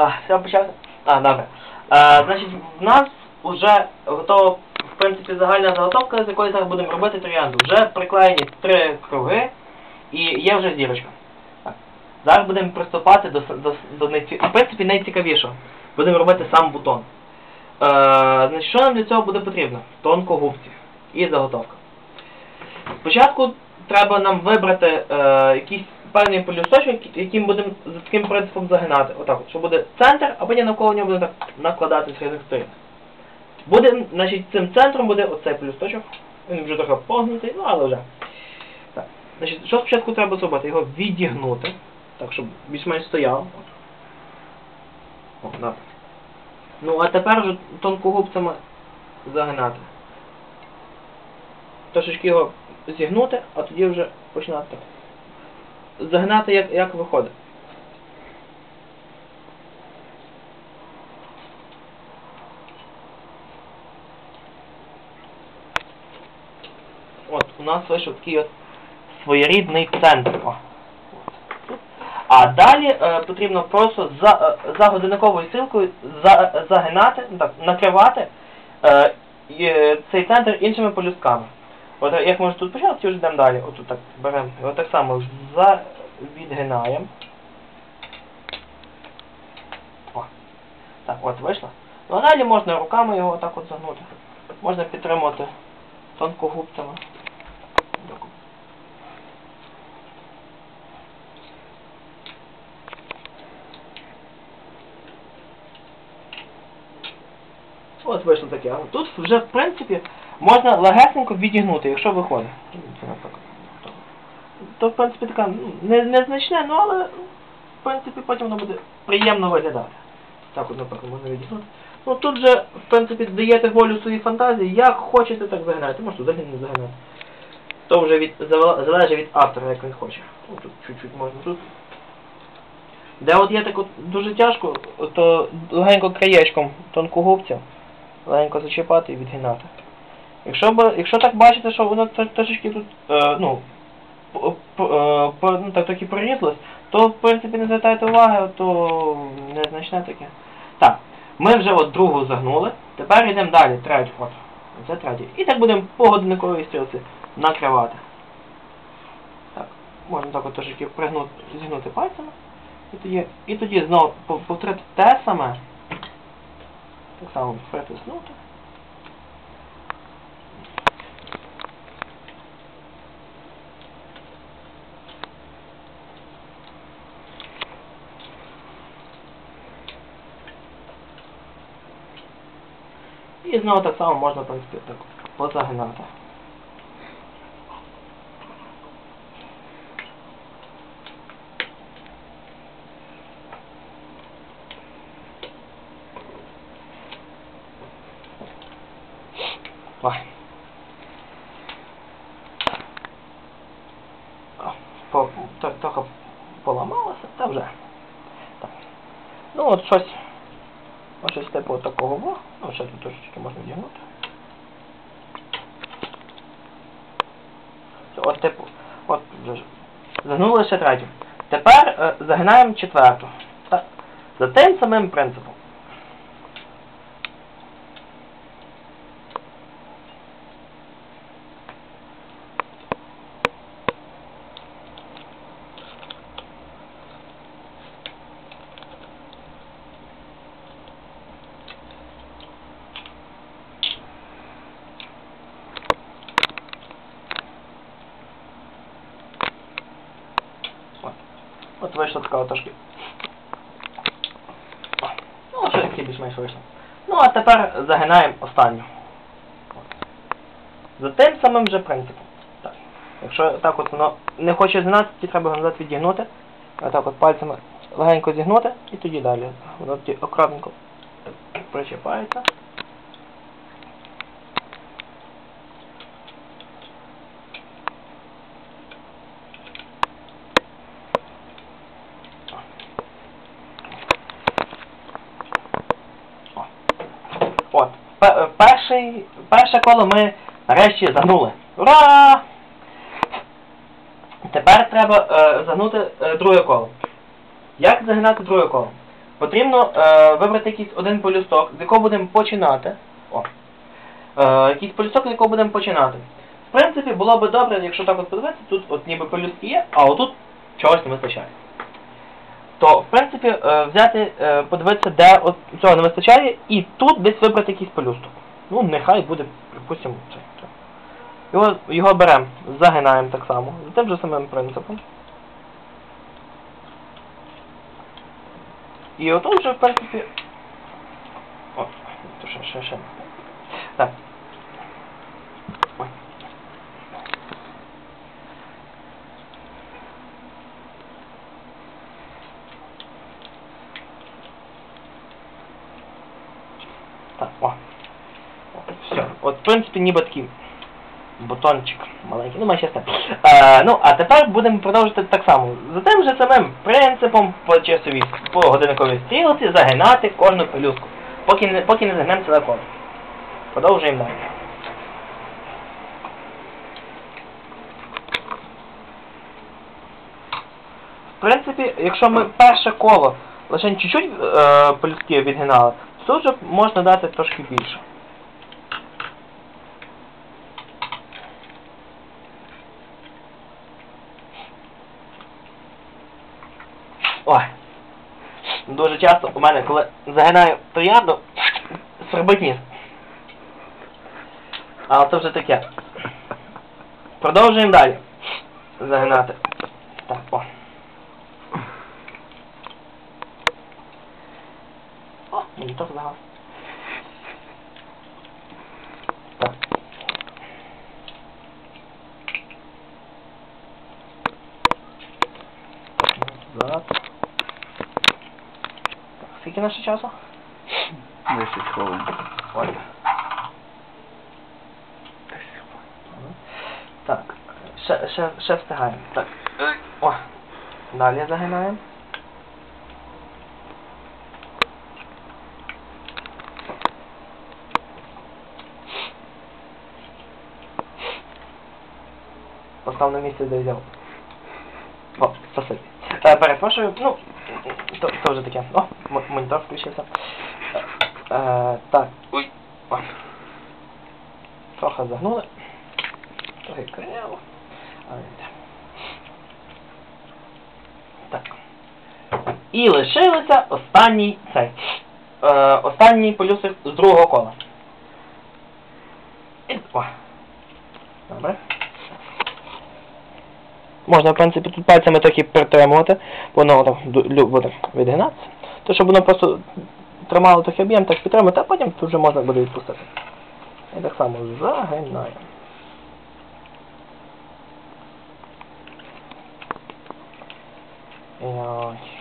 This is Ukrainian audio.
А, все почався? А, добре. А, значить, в нас вже готова, в принципі, загальна заготовка, з якої зараз будемо робити троянду. Вже приклеєні три круги і є вже зірочка. Так. Зараз будемо приступати до, до, до найці... в принципі, найцікавішого. Будемо робити сам бутон. Е, значить, що нам для цього буде потрібно? Тонкогубці і заготовка. Спочатку треба нам вибрати е, якийсь певний полюсточок, яким будемо за таким принципом загинати. Отак, от, що буде центр, а потім навколо нього буде так накладати з різних сторін. Буде, значить, цим центром буде оцей полюсточок. Він вже трохи погнутий, ну але вже. Так. Значить, що спочатку треба зробити? Його відігнути, так, щоб більш-менш стояв. О, так. Ну, а тепер вже тонкогубцями загинати. Трошечки його зігнути, а тоді вже починати так. Загинати як, як виходить. От, у нас вийшов такий от своєрідний центр. А далі е, потрібно просто за, е, за годинниковою силкою за, загинати, ну так, накривати е, е, цей центр іншими полюстками. От як ми вже тут почали, вже йдемо далі. Отут так беремо. От так само за, відгинаємо. О. Так, от вийшло. Ну а далі можна руками його отак от загнути. Можна підтримувати тонкогубцями. От вийшло таке. Тут вже, в принципі, можна легесенько відігнути, якщо виходить. То, в принципі, така ну, не, незначне, ну але, в принципі, потім воно буде приємно виглядати. Так от, наприклад, можна відігнути. Ну тут же, в принципі, даєте волю своїй фантазії, як хочете, так загинаєте. Можете взагалі не загинати. То вже від, залежить від автора, як він хоче. Ну, тут чуть-чуть можна тут. Де от є так от дуже тяжко, то легенько краєчком тонкогубця, легенько зачіпати і відгинати. Якщо, якщо так бачите, що воно тр- трошечки тут, е, ну, ну, так таки прорізалось, то в принципі не звертайте уваги, то незначне таке. Так, ми вже от другу загнули, тепер йдемо далі, третю, от, це третій. І так будемо по годинниковій стрілці накривати. Так, можна так от трошки пригнути, зігнути пальцями. І тоді, і тоді знову пов- повторити те саме. Так само притиснути. І знову так само можна, в принципі, так позагинати. Ой. О, По, так, поламалося, та вже. Так. Ну от щось. Ось щось типу такого во. Ну, ще тут трошечки можна дігнути. Все, От типу. От. Загнули ще третю. Тепер е, загинаємо четверту. Так. За тим самим принципом. От. От вийшла така от трошки. Ну, що таке більш-менш вийшло. Ну, а тепер загинаємо останню. За тим самим же принципом. Так. Якщо так от воно не хоче згинати, тоді треба назад відігнути. А так от пальцями легенько зігнути і тоді далі. Воно тоді акуратненько причіпається. О. От. Пе- Перший, перше коло ми нарешті загнули. Ура! Тепер треба е, загнути е, друге коло. Як загинати друге коло? потрібно е, вибрати якийсь один полюсток, з якого будемо починати. О. Е, якийсь полюсток, з якого будемо починати. В принципі, було би добре, якщо так от подивитися, тут от ніби полюстки є, а отут чогось не вистачає. То, в принципі, е, взяти, е, подивитися, де от цього не вистачає, і тут десь вибрати якийсь полюсток. Ну, нехай буде, припустимо, цей. Його, його беремо, загинаємо так само, за тим же самим принципом. І отут вже, в принципі... О, то ще, ще, ще. Так. Так, о. От, в принципі, ніби такий бутончик маленький. Ну, ми щас. Е, ну, а тепер будемо продовжувати так само. За тим же самим принципом по часовій, по годинниковій стрілці загинати кожну пелюстку. Поки не, поки не загнемо ціле коло. Продовжуємо далі. В принципі, якщо ми перше коло лише чуть-чуть е, пелюстки відгинали, то вже можна дати трошки більше. Ой. Дуже часто у мене, коли загинаю троянду, свербить ніс. Але це вже таке. Продовжуємо далі. Загинати. Так, о. О, монітор загас. Так. Назад. Так, скільки наше часу? 10 хвилин. Ой. Так, ще, ще, ще встигаємо. Так. О. Далі загинаємо. Постав на місце, де взяв. О, спасибі. Е, перепрошую, ну, то, то вже таке. О, монітор включився. Е, е, так. Ой. О. Трохи загнули. Трохи криво. Але йде. Так. І лишилося останній цей. Е, останній полюсик з другого кола. І, о. Добре. Можна, в принципі, тут пальцями трохи притримувати, воно там буде відгинатися. То, щоб воно просто тримало трохи об'єм, так підтримати, а потім тут вже можна буде відпустити. І так само загинаємо. Ой.